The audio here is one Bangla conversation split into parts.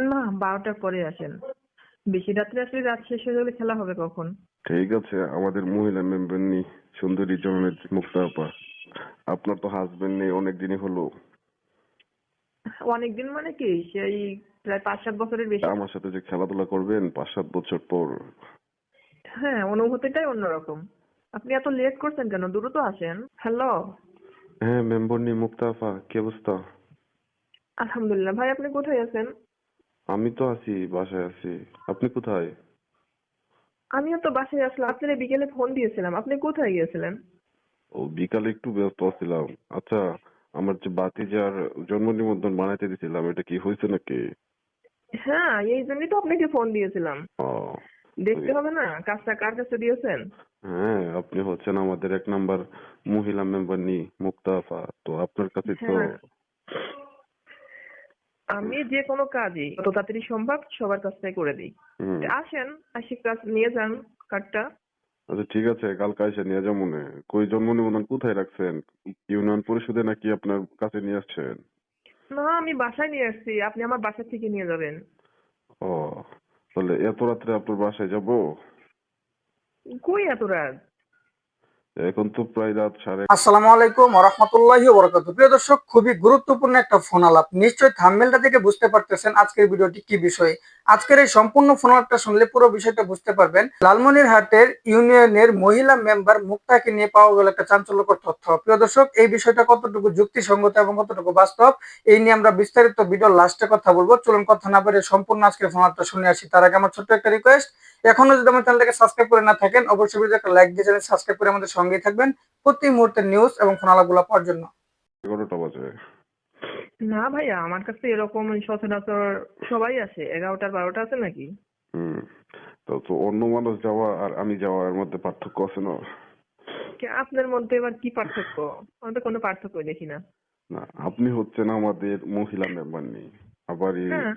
না বারোটার পরে আসেন। বেশি রাত্রে আসলে রাত শেষ হয়ে গেলে খেলা হবে কখন? ঠিক আছে আমাদের মহিলা মেম্বার নেই সুন্দরী জনের মুক্তা আপা। আপনার তো হাজবেন্ড নেই অনেক দিনই হলো। অনেকদিন মানে কি সেই প্রায় পাঁচ সাত বছরের বেশি। আমার সাথে যে খেলাধুলা করবেন পাঁচ সাত বছর পর। হ্যাঁ অনুভূতিটাই অন্যরকম। আপনি এত লেট করছেন কেন? দ্রুত আসেন। হ্যালো হ্যাঁ মেম্বার নেই মুক্তা আপা কি অবস্থা? আলহামদুলিল্লাহ ভাই আপনি কোথায় আছেন? আমি তো আছি বাসায় আছি। আপনি কোথায়? আমিও তো বাসায় আসলাম আপনার বিকেলে ফোন দিয়েছিলাম। আপনি কোথায় গিয়েছিলেন? ও বিকালে একটু ব্যস্ত ছিলাম। আচ্ছা আমার যে বাতিজার জন্ম নিবন্ধন বানাইতে দিছিলাম এটা কি হয়েছে নাকি? হ্যাঁ এই জন্যই তো আপনাকে ফোন দিয়েছিলাম। ও দেখতে হবে না কাজটা কার কাছে দিয়েছেন? হ্যাঁ আপনি হচ্ছেন আমাদের এক নাম্বার মহিলা মেম্বার নি মুক্তা আপা তো আপনার কাছে তো হ্যাঁ। আমি যে কোনো কাজই যত তাড়াতাড়ি সম্ভব সবার কাছটাই করে দিই। আসেন আসি কাজ নিয়ে যান কার্ডটা। আচ্ছা ঠিক আছে কালকে এসে নিয়ে যাব মনে। কই জন্ম নিবন্ধন কোথায় রাখছেন? ইউনিয়ন পরিষদে নাকি আপনার কাছে নিয়ে আসছেন? না আমি বাসায় নিয়ে আসছি। আপনি আমার বাসা থেকে নিয়ে যাবেন। ও তাহলে এত রাত্রে আপনার বাসায় যাব? কই এত রাত? এখন তো প্রায় রাত সাড়ে আসসালামু আলাইকুম রহমতুল্লাহি বরকত প্রিয় দর্শক, খুবই গুরুত্বপূর্ণ একটা ফোন আলাপ। নিশ্চয়ই থাম্বেলটা থেকে বুঝতে পারতেছেন আজকের ভিডিওটি কি বিষয়। আজকের এই সম্পূর্ণ ফোন শুনলে পুরো বিষয়টা বুঝতে পারবেন। লালমনিরহাটের ইউনিয়নের মহিলা মেম্বার মুক্তাকে নিয়ে পাওয়া গেল একটা চাঞ্চল্যকর তথ্য। প্রিয় দর্শক, এই বিষয়টা কতটুকু যুক্তিসঙ্গত এবং কতটুকু বাস্তব, এই নিয়ে আমরা বিস্তারিত ভিডিও লাস্টে কথা বলব। চলুন কথা না বলে সম্পূর্ণ আজকের ফোন শুনে আসি। তার আগে আমার ছোট্ট একটা রিকোয়েস্ট এখনও যদি আমার চ্যানেলটাকে সাবস্ক্রাইব করে না থাকেন, অবশ্যই ভিডিওতে একটা লাইক দিয়ে চ্যানেল সাবস্ক্রাইব করে আমাদের সঙ্গেই থাকবেন। প্রতি মুহূর্তের নিউজ এবং ফোন আলাপগুলো পাওয়ার জন্য। না ভাইয়া আমার কাছে এরকম সচরাচর সবাই আসে। এগারোটার বারোটা আছে নাকি? হুম তো তো অন্য মানুষ যাওয়া আর আমি যাওয়ার মধ্যে পার্থক্য আছে না কে আপনার মধ্যে এবার কি পার্থক্য? আমি তো কোনো পার্থক্য দেখি না। না আপনি হচ্ছেন আমাদের মহিলা মেম্বার নেই। আবার হ্যাঁ।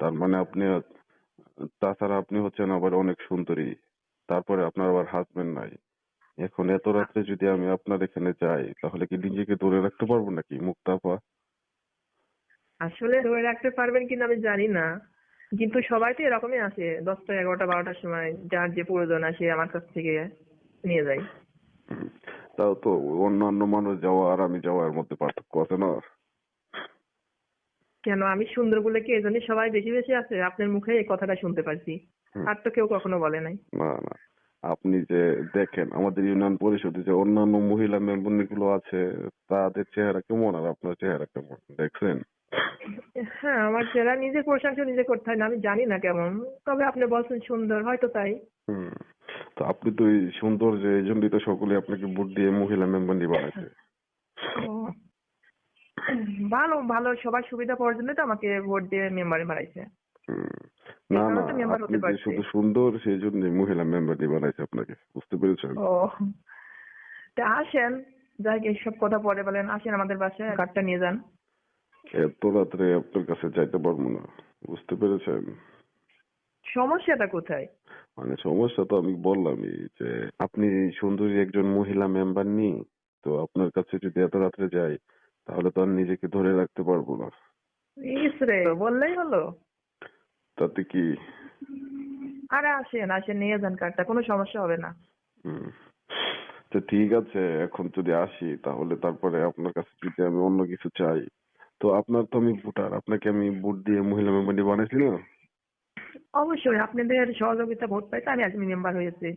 তার মানে আপনি তাছাড়া আপনি হচ্ছেন আবার অনেক সুন্দরী। তারপরে আপনার আবার হাজবেন্ড নাই। এখন এত রাত্রে যদি আমি আপনার এখানে যাই তাহলে কি নিজেকে ধরে রাখতে পারব নাকি মুক্তাপা আসলে ধরে রাখতে পারবেন কিনা আমি জানি না কিন্তু সবাই তো এরকমই আসে দশটা এগারোটা বারোটার সময় যার যে প্রয়োজন আসে আমার কাছ থেকে নিয়ে যায়। তাও তো অন্যান্য মানুষ যাওয়া আর আমি যাওয়ার মধ্যে পার্থক্য আছে না কেন? আমি সুন্দর বলে কি এজন্য সবাই বেশি বেশি আছে আপনার মুখে এই কথাটা শুনতে পারছি। আর তো কেউ কখনো বলে নাই। না না। আপনি যে দেখেন আমাদের ইউনিয়ন পরিষদে যে অন্যান্য মহিলা মেম্বারগুলো আছে তাদের চেহারা কেমন আর আপনার চেহারা কেমন? দেখছেন? হ্যাঁ আমার চেহারা নিজের প্রশংসা নিজে করতে হয় না আমি জানি না কেমন। তবে আপনি বলছেন সুন্দর হয়তো তাই। হুম তো আপনি তো এই সুন্দর যে এই জন্যই তো সকলে আপনাকে ভোট দিয়ে মহিলা মেম্বার বানাইছে। ভালো ভালো সবার সুবিধা পাওয়ার জন্য তো আমাকে ভোট দিয়ে মেম্বারে বানাইছে। না না আপনি যে শুধু সুন্দর সেই জন্যই মহিলা মেম্বার বানাইছে আপনাকে বুঝতে পেরেছেন? ও তা আসেন যাই এইসব কথা পরে বলেন আসেন আমাদের বাসায় কার্ডটা নিয়ে যান। এত রাত্রে আপনার কাছে যাইতে পারব না। বুঝতে পেরেছেন? সমস্যাটা কোথায়? মানে সমস্যা তো আমি বললামই যে আপনি সুন্দরী একজন মহিলা মেম্বার নি তো আপনার কাছে যদি এত রাত্রে যাই তাহলে তো আর নিজেকে ধরে রাখতে পারব না। ইস রে বললেই হলো। তাতে কি? আরে আসেন আসেন নিয়ে যান কার্ডটা কোনো সমস্যা হবে না। হুম। তো ঠিক আছে এখন যদি আসি তাহলে তারপরে আপনার কাছে যদি আমি অন্য কিছু চাই তো আপনার তো আমি ভোটার আপনাকে আমি ভোট দিয়ে মহিলা মেম্বার বানাইছি না? অবশ্যই আপনাদের সহযোগিতা ভোট পাইতে আমি আজকে মেম্বার হয়েছি।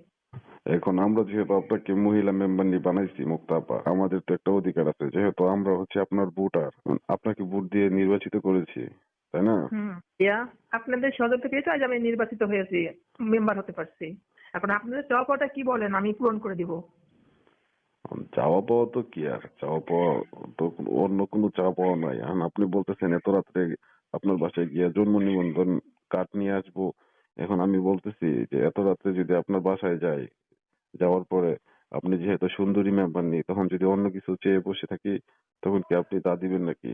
এখন আমরা যেহেতু আপনাকে মহিলা মেম্বার নিয়ে বানাইছি মুক্তাপা আমাদের তো একটা অধিকার আছে যেহেতু আমরা হচ্ছে আপনার ভোটার আপনাকে ভোট দিয়ে নির্বাচিত করেছি তাই না? ইয়া আপনাদের সহযোগিতা পেয়েছে আজ আমি নির্বাচিত হয়েছি মেম্বার হতে পারছি। এখন আপনাদের চাওয়া কি বলেন আমি পূরণ করে দিব। চাওয়া পাওয়া তো কি আর? চাওয়া পাওয়া তো অন্য কোনো চাওয়া পাওয়া নাই। এখন আপনি বলতেছেন এত রাত্রে আপনার বাসায় গিয়ে জন্ম নিবন্ধন কার্ড নিয়ে আসব। এখন আমি বলতেছি যে এত রাত্রে যদি আপনার বাসায় যাই যাওয়ার পরে আপনি যেহেতু সুন্দরী মেম্বার নেই তখন যদি অন্য কিছু চেয়ে বসে থাকি তখন কি আপনি তা দিবেন নাকি?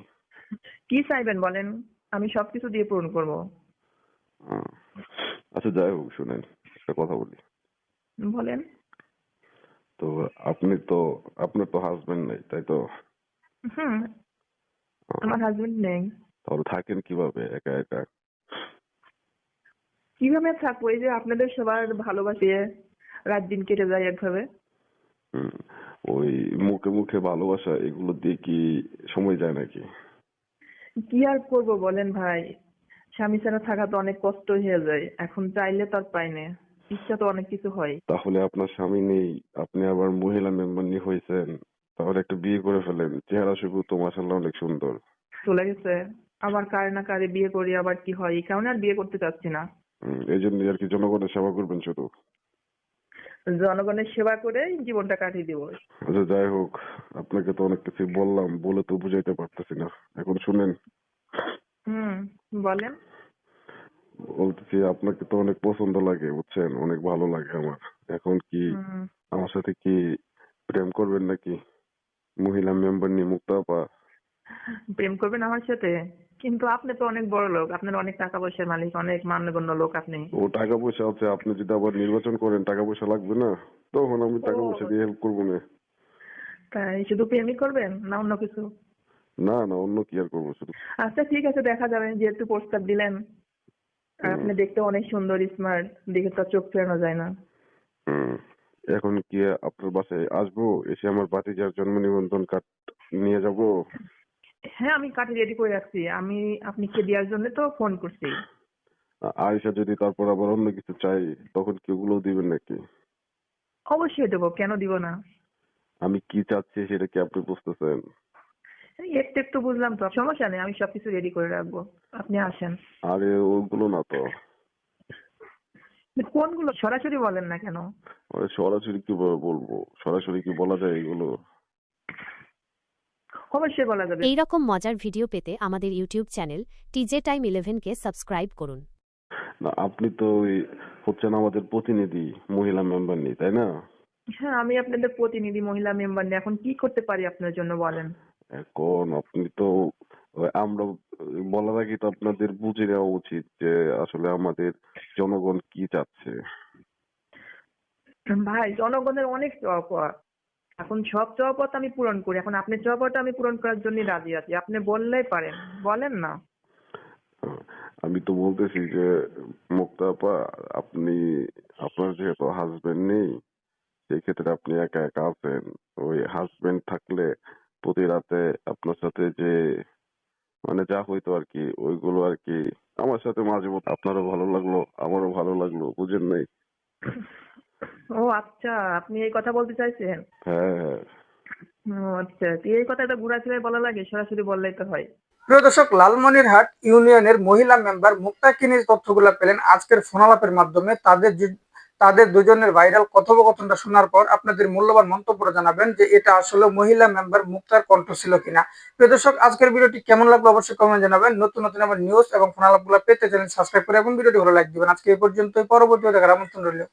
কি চাইবেন বলেন? আমি সবকিছু দিয়ে পূরণ করব। আচ্ছা যাই হোক শুনেন একটা কথা বলি। বলেন। তো আপনি তো আপনার তো হাজবেন্ড নেই তাই তো? হুম। আমার হাজবেন্ড নেই। তাহলে থাকেন কীভাবে একা একা? কীভাবে থাকব? এই যে আপনাদের সবার ভালোবাসিয়ে রাত দিন কেটে যায় একভাবে। হুম, ওই মুখে মুখে ভালোবাসা এগুলো দিয়ে কি সময় যায় নাকি? কি আর করব বলেন ভাই? স্বামী ছাড়া থাকা তো অনেক কষ্ট হয়ে যায়। এখন চাইলে তো আর পাই না। ইচ্ছা তো অনেক কিছু হয়। তাহলে আপনার স্বামী নেই আপনি আবার মহিলা মেম্বার নিয়ে হয়েছেন তাহলে একটা বিয়ে করে ফেলেন। চেহারা শুধু তো মাসাল্লাহ অনেক সুন্দর। চলে গেছে। আবার কারে না কারে বিয়ে করি আবার কি হয়? এই কারণে আর বিয়ে করতে চাচ্ছি না। এই জন্য আর কি জনগণের সেবা করবেন শুধু? জনগণের সেবা করে জীবনটা কাটিয়ে দিব। আচ্ছা যাই হোক আপনাকে তো অনেক কিছু বললাম বলে তো বুঝাইতে পারতেছি না। এখন শুনেন। হুম বলেন। বলতেছি আপনাকে তো অনেক পছন্দ লাগে বুঝছেন? অনেক ভালো লাগে আমার। এখন কি আমার সাথে কি প্রেম করবেন নাকি? মহিলা মেম্বার নিয়ে মুক্তা আপা প্রেম করবেন আমার সাথে? কিন্তু আপনি তো অনেক বড় লোক আপনার অনেক টাকা পয়সার মালিক অনেক মান্যগণ্য লোক আপনি। ও টাকা পয়সা আছে আপনি যদি আবার নির্বাচন করেন টাকা পয়সা লাগবে না? তখন আমি টাকা পয়সা দিয়ে হেল্প করব না। তাই শুধু প্রেমই করবেন না অন্য কিছু? না না অন্য কি আর করব শুধু? আচ্ছা ঠিক আছে দেখা যাবে যেহেতু প্রস্তাব দিলেন। আর আপনি দেখতে অনেক সুন্দর স্মার্ট দেখে তো চোখ ফেরানো যায় না। হুম। এখন কি আপনার বাসায় আসব? এসে আমার বাতিজার জন্ম নিবন্ধন কার্ড নিয়ে যাব? হ্যাঁ আমি কাঠি রেডি করে রাখছি। আমি আপনি কে দেওয়ার জন্য তো ফোন করছি। আয়সা যদি তারপর আবার অন্য কিছু চাই তখন কি ওগুলো দিবেন নাকি? অবশ্যই দেবো কেন দিব না? আমি কি চাচ্ছি সেটা কি আপনি বুঝতেছেন? একটু একটু বুঝলাম তো। সমস্যা নেই আমি সবকিছু রেডি করে রাখব। আপনি আসেন। আরে ওগুলো না তো। কোনগুলো? সরাসরি বলেন না কেন? মানে সরাসরি কীভাবে বলব? সরাসরি কি বলা যায় এগুলো? অবশ্যই বলা যাবে। এই রকম মজার ভিডিও পেতে আমাদের ইউটিউব চ্যানেল টিজে টাইম ইলেভেনকে সাবস্ক্রাইব করুন। না আপনি তো ওই হচ্ছেন আমাদের প্রতিনিধি মহিলা মেম্বার নেই তাই না? হ্যাঁ আমি আপনাদের প্রতিনিধি মহিলা মেম্বার নিয়ে। এখন কি করতে পারি আপনার জন্য বলেন? এখন আপনি তো আমরা বলার আগে তো আপনাদের বুঝে নেওয়া উচিত যে আসলে আমাদের জনগণ কি চাচ্ছে। ভাই জনগণের অনেক চাওয়া এখন সব চাওয়া আমি পূরণ করি। এখন আপনি চাওয়া আমি পূরণ করার জন্য রাজি আছি। আপনি বললেই পারেন। বলেন না। আমি তো বলতেছি যে মুক্তা আপা আপনি আপনার যেহেতু হাজবেন্ড নেই সেই ক্ষেত্রে আপনি একা একা আছেন। ওই হাজবেন্ড থাকলে প্রতি রাতে আপনার সাথে যে মানে যা হইতো আর কি ওইগুলো আর কি আমার সাথে মাঝে মধ্যে আপনারও ভালো লাগল আমারও ভালো লাগল বুঝেন নাই? ও আচ্ছা আপনি এই কথা বলতে চাইছেন? হ্যাঁ হ্যাঁ। ও আচ্ছা এই কথাটা ঘুরাফিরায় বলা লাগে সরাসরি বললেই তো হয়। প্রিয় দর্শক লালমনিরহাট ইউনিয়নের মহিলা মেম্বার মুক্তা কি নিজ তথ্যগুলো পেলেন আজকের ফোনালাপের মাধ্যমে। তাদের যে- তাদের দুজনের ভাইরাল কথোপকথনটা শোনার পর আপনাদের মূল্যবান মন্তব্য জানাবেন যে এটা আসলে মহিলা মেম্বার মুক্তার কণ্ঠ ছিল কিনা। প্রিয় দর্শক, আজকের ভিডিওটি কেমন লাগল অবশ্যই কমেন্ট জানাবেন। নতুন নতুন আমার নিউজ এবং ফোনালাপগুলো পেতে চ্যানেল সাবস্ক্রাইব করে এবং ভিডিওটি ভালো দিবেন। আজকে এই পর্যন্তই। পরবর্তী দেখার আমন্ত্রণ রইল।